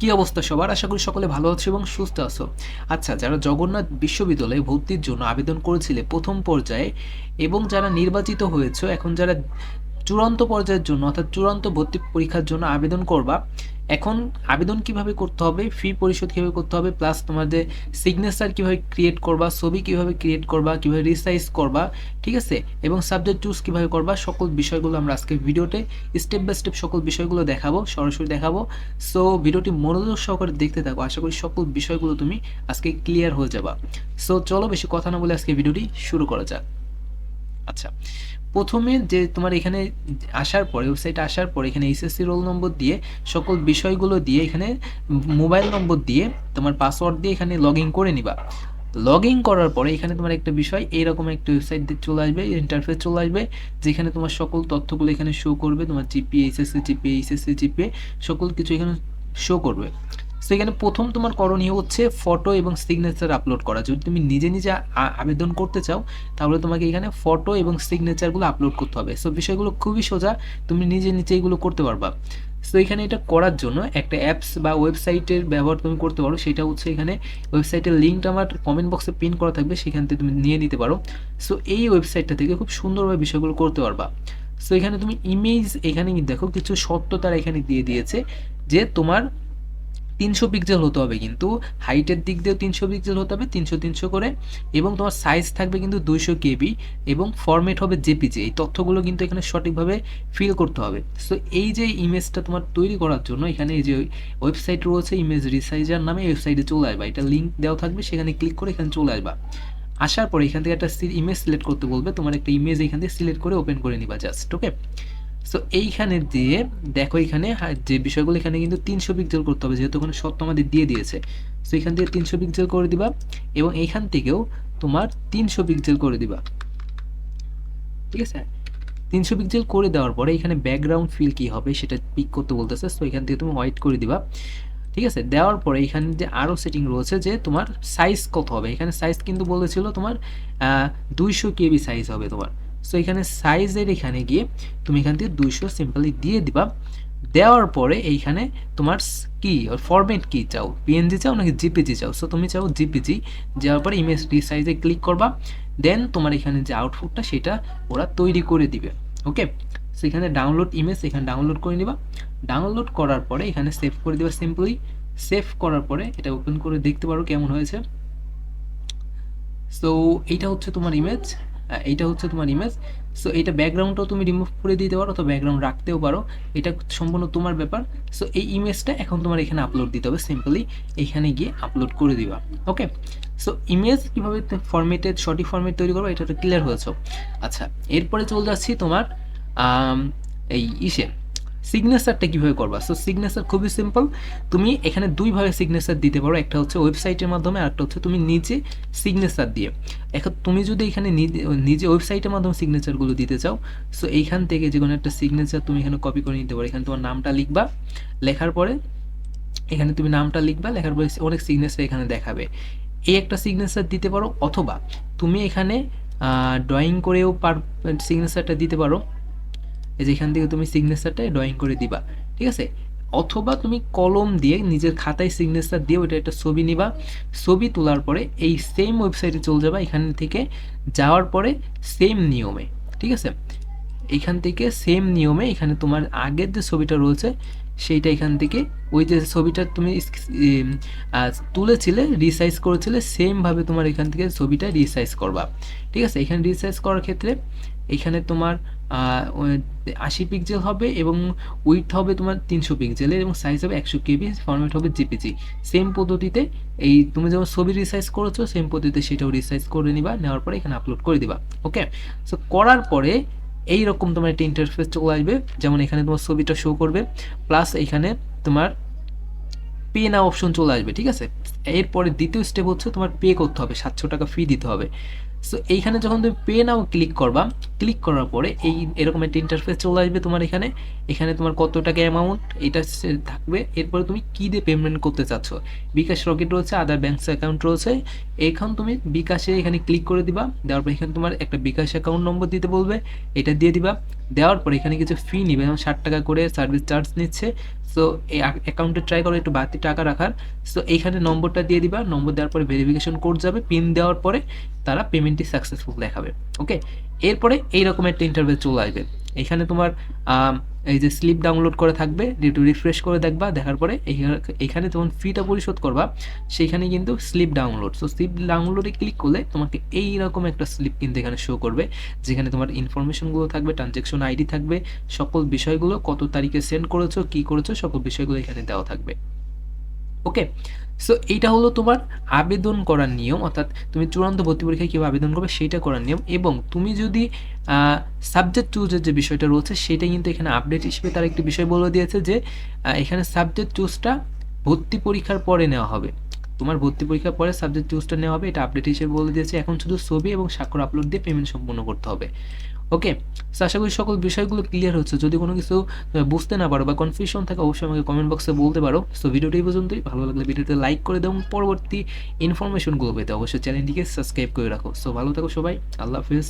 কি অবস্থা সবার? আশা করি সকলে ভালো আছো এবং সুস্থ আছো। আচ্ছা যারা জগন্নাথ বিশ্ববিদ্যালয়ে ভর্তির জন্য আবেদন করেছিলে প্রথম পর্যায়ে এবং যারা নির্বাচিত হয়েছে, এখন যারা চূড়ান্ত পর্যায়ের জন্য, অর্থাৎ চূড়ান্ত ভর্তি পরীক্ষার জন্য আবেদন করবা। এখন আবেদন কীভাবে করতে হবে ফি পরিশোধ কীভাবে করতে হবে প্লাস তোমাদের সিগনেচার কীভাবে ক্রিয়েট করবা, ছবি কীভাবে ক্রিয়েট করবা, কীভাবে রিসাইজ করবা, ঠিক আছে? এবং সাবজেক্ট চুজ কীভাবে করবা, সকল বিষয়গুলো আমরা আজকে ভিডিওতে স্টেপ বাই স্টেপ সকল বিষয়গুলো দেখাবো, সরাসরি দেখাবো। সো ভিডিওটি মনোযোগ সহকারে দেখতে থাকো, আশা করি সকল বিষয়গুলো তুমি আজকে ক্লিয়ার হয়ে যাবা। সো চলো বেশি কথা না বলে আজকে ভিডিওটি শুরু করা যাক। আচ্ছা প্রথমে যে তোমার এখানে আসার পরে ওয়েবসাইটে আসার পরে এখানে এসএসসি রোল নম্বর দিয়ে, সকল বিষয়গুলো দিয়ে এখানে মোবাইল নম্বর দিয়ে তোমার পাসওয়ার্ড দিয়ে এখানে লগ করে নিবা। লগ ইন করার পরে এখানে তোমার একটা বিষয়, এইরকম একটা ওয়েবসাইট দিয়ে চলে আসবে ইন্টারফেস চলে আসবে, যেখানে তোমার সকল তথ্যগুলো এখানে শো করবে, তোমার GPA SSC GPA HSC GPA সকল কিছু এখানে শো করবে। সো এখানে প্রথম তোমার করণীয় হচ্ছে ফটো এবং সিগনেচার আপলোড করা। যদি তুমি নিজে নিজে আবেদন করতে চাও, তাহলে তোমাকে এখানে ফটো এবং সিগনেচারগুলো আপলোড করতে হবে। সো বিষয়গুলো খুবই সোজা, তুমি নিজে নিজে এগুলো করতে পারবা। সো এখানে এটা করার জন্য একটা অ্যাপস বা ওয়েবসাইটের ব্যবহার তুমি করতে পারো। সেটা হচ্ছে এখানে ওয়েবসাইটের লিঙ্কটা আমার কমেন্ট বক্সে পিন করা থাকবে, সেখান থেকে তুমি নিয়ে নিতে পারো। সো এই ওয়েবসাইটটা থেকে খুব সুন্দরভাবে বিষয়গুলো করতে পারবা। সো এখানে তুমি ইমেজ এখানে দেখো, কিছু শর্ত তারা এখানে দিয়ে দিয়েছে যে তোমার তিনশো পিক্সেল হতে হবে কিন্তু। হাইটের দিক দিয়েও তিনশো পিক্সেল হতে হবে, তিনশো তিনশো করে। এবং তোমার সাইজ থাকবে কিন্তু দুইশো কেবি এবং ফরম্যাট হবে জেপিজি এই তথ্যগুলো কিন্তু এখানে সঠিকভাবে ফিল করতে হবে। সো এই যে ইমেজটা তোমার তৈরি করার জন্য, এখানে এই যে ওয়েবসাইট রয়েছে ইমেজ রিসাইজার নামে ওয়েবসাইটে চলে আসবা। এটা লিঙ্ক দেওয়া থাকবে, সেখানে ক্লিক করে এখানে চলে আসবা। আসার পরে এখান থেকে একটা ইমেজ সিলেক্ট করতে বলবে। তোমার একটা ইমেজ এখান থেকে সিলেক্ট করে ওপেন করে নিবা জাস্ট ওকে সো এইখানে দিয়ে দেখো এখানে যে বিষয়গুলো এখানে কিন্তু তিনশো পিক্সেল করতে হবে, যেহেতু ওখানে সত্য আমাদের দিয়ে দিয়েছে। সো এখান থেকে তিনশো পিক্সেল করে দিবা এবং এইখান থেকেও তোমার তিনশো পিক্সেল করে দিবা। ঠিক আছে? তিনশো পিক্সেল করে দেওয়ার পরে এখানে ব্যাকগ্রাউন্ড ফিল কি হবে সেটা পিক করতে বলতেছে। সো এখান থেকে তুমি হোয়াইট করে দিবা। ঠিক আছে? দেওয়ার পরে এখানে যে আরও সেটিং রয়েছে যে তোমার সাইজ কত হবে? এখানে সাইজ কিন্তু বলেছিল তোমার দুইশো কেবি সাইজ হবে তোমার। সো এখানে সাইজের এখানে গিয়ে তুমি এখান থেকে দুইশো সিম্পলি দিয়ে দিবা। দেওয়ার পরে এইখানে তোমার কি ফরম্যাট কি চাও? পিএনজি চাও নাকি জিপিজি চাও? সো তুমি চাও জিপিজি যাওয়ার পরে ইমেজ রিসাইজে ক্লিক করবা। দেন তোমার এখানে যে আউটপুটটা সেটা ওরা তৈরি করে দিবে। ওকে সো এখানে ডাউনলোড ইমেজ এখানে ডাউনলোড করে নিবা। ডাউনলোড করার পরে এখানে সেভ করে দিবা সিম্পলি সেভ করার পরে এটা ওপেন করে দেখতে পারো কেমন হয়েছে। সো এইটা হচ্ছে তোমার ইমেজ এইটা হচ্ছে তোমার ইমেজ সো এটা ব্যাকগ্রাউন্ডটাও তুমি রিমুভ করে দিতে পারো অথবা ব্যাকগ্রাউন্ড রাখতেও পারো। এটা সম্পূর্ণ তোমার ব্যাপার। সো এই ইমেজটা এখন তোমার এখানে আপলোড দিতে হবে। সিম্পলি এখানে গিয়ে আপলোড করে দিবা। ওকে সো ইমেজ কীভাবে ফর্মেটে সঠিক ফর্মেট তৈরি করব, এটা তো ক্লিয়ার হয়েছে। আচ্ছা এরপরে চলে যাচ্ছি তোমার এই ইসে সিগনেচারটা কীভাবে করবা? সো সিগনেচার খুবই সিম্পল তুমি এখানে দুইভাবে সিগনেচার দিতে পারো। একটা হচ্ছে ওয়েবসাইটের মাধ্যমে, আর একটা হচ্ছে তুমি নিজে সিগনেচার দিয়ে। এখন তুমি যদি এখানে নিজে- ওয়েবসাইটের মাধ্যমে সিগনেচারগুলো দিতে চাও সো এইখান থেকে যে কোনো একটা সিগনেচার তুমি এখানে কপি করে নিতে পারো। এখানে তোমার নামটা লিখবা। লেখার পরে এখানে তুমি নামটা লিখবা। লেখার পরে অনেক সিগনেচার এখানে দেখাবে। এই একটা সিগনেচার দিতে পারো, অথবা তুমি এখানে ড্রয়িং করেও পার সিগনেচারটা দিতে পারো। এই যে এখান থেকে তুমি সিগনেচারটা ড্রয়িং করে দিবা, ঠিক আছে? অথবা তুমি কলম দিয়ে নিজের খাতায় সিগনেচার দিয়ে ওইটা একটা ছবি নিবা। ছবি তোলার পরে এই সেম ওয়েবসাইটে চলে যাবা, এখান থেকে যাওয়ার পরে সেম নিয়মে, ঠিক আছে? এখান থেকে সেম নিয়মে এখানে তোমার আগের যে ছবিটা রয়েছে, সেইটা এখান থেকে ওই যে ছবিটা তুমি তুলেছিলে রিসাইজ করেছিলে সেমভাবে তোমার এখান থেকে ছবিটা রিসাইজ করবা, ঠিক আছে? এখানে রিসাইজ করার ক্ষেত্রে এখানে তোমার আশি পিক্সেল হবে এবং উইথ হবে তোমার তিনশো পিক্সেলের এবং সাইজ হবে একশো কেবি ফরম্যাট হবে জিপিজি সেম পদ্ধতিতে এই তুমি যেমন ছবি রিসাইজ করেছ সেম পদ্ধতিতে সেটাও রিসাইজ করে নিবা, নেওয়ার পরে এখানে আপলোড করে দিবা ওকে সো করার পরে এই রকম তোমার একটা ইন্টারফেস চলে আসবে, যেমন এখানে তোমার ছবিটা শো করবে প্লাস এখানে তোমার পে না অপশন চলে আসবে, ঠিক আছে? এরপরে দ্বিতীয় স্টেপ হচ্ছে তোমার পে করতে হবে, সাতশো টাকা ফি দিতে হবে। সো এইখানে যখন তুমি পে নাও ক্লিক করবা ক্লিক করার পরে এই এরকম একটা ইন্টারফেস চলে আসবে তোমার এখানে। এখানে তোমার কত টাকা অ্যামাউন্ট এটা থাকবে। এরপরে তুমি কী দিয়ে পেমেন্ট করতে চাচ্ছ? বিকাশ রকেট রয়েছে আদার ব্যাংকস অ্যাকাউন্ট রয়েছে। এখন তুমি বিকাশে এখানে ক্লিক করে দিবা। দেওয়ার পর এখানে তোমার একটা বিকাশ অ্যাকাউন্ট নম্বর দিতে বলবে। এটা দিয়ে দিবা। দেওয়ার পর এখানে কিছু ফি নিবে। যেমন ষাট টাকা করে সার্ভিস চার্জ নিচ্ছে। সো এই অ্যাকাউন্টে ট্রাই করো একটু বাড়তি টাকা রাখার। সো এইখানে নম্বরটা দিয়ে দিবা। নম্বর দেওয়ার পরে ভেরিফিকেশন কোড যাবে। পিন দেওয়ার পরে তারা পেমেন্টটি সাকসেসফুল দেখাবে ওকে এরপরে এইরকম একটা ইন্টারভিউ চলে আসবে। এখানে তোমার এই যে স্লিপ ডাউনলোড করে থাকবে, একটু রিফ্রেশ করে দেখবা, দেখার পরে এখানে যখন ফিটা পরিশোধ করবা সেইখানে কিন্তু স্লিপ ডাউনলোড সো স্লিপ ডাউনলোডে ক্লিক করলে তোমাকে এইরকম একটা স্লিপ কিন্তু এখানে শো করবে, যেখানে তোমার ইনফরমেশনগুলো থাকবে ট্রানজ্যাকশন আইডি থাকবে, সকল বিষয়গুলো কত তারিখে সেন্ড করেছ, কী করেছ, সকল বিষয়গুলো এখানে দেওয়া থাকবে। ওকে সো এইটা হলো তোমার আবেদন করার নিয়ম, অর্থাৎ তুমি চূড়ান্ত ভর্তি পরীক্ষায় কীভাবে আবেদন করবে সেইটা করার নিয়ম এবং তুমি যদি সাবজেক্ট চুজের যে বিষয়টা রয়েছে সেটা কিন্তু এখানে আপডেট হিসেবে তার একটি বিষয় বলে দিয়েছে যে এখানে সাবজেক্ট চুজটা ভর্তি পরীক্ষার পরে নেওয়া হবে। তোমার ভর্তি পরীক্ষার পরে সাবজেক্ট চুজটা নেওয়া হবে, এটা আপডেট হিসেবে বলে দিয়েছে। এখন শুধু ছবি এবং স্বাক্ষর আপলোড দিয়ে পেমেন্ট সম্পূর্ণ করতে হবে। ওকে সো আশা করি সকল বিষয়গুলো ক্লিয়ার হচ্ছে। যদি কোনো কিছু বুঝতে না পারো বা কনফিউশন থাকে, অবশ্যই আমাকে কমেন্ট বক্সে বলতে পারো। সো ভিডিওটি পর্যন্তই। ভালো লাগলে ভিডিওতে লাইক করে দাও পরবর্তী ইনফরমেশনগুলো পেতে অবশ্যই চ্যানেলটিকে সাবস্ক্রাইব করে রাখো। সো ভালো থাকো সবাই। আল্লাহ হাফিজ।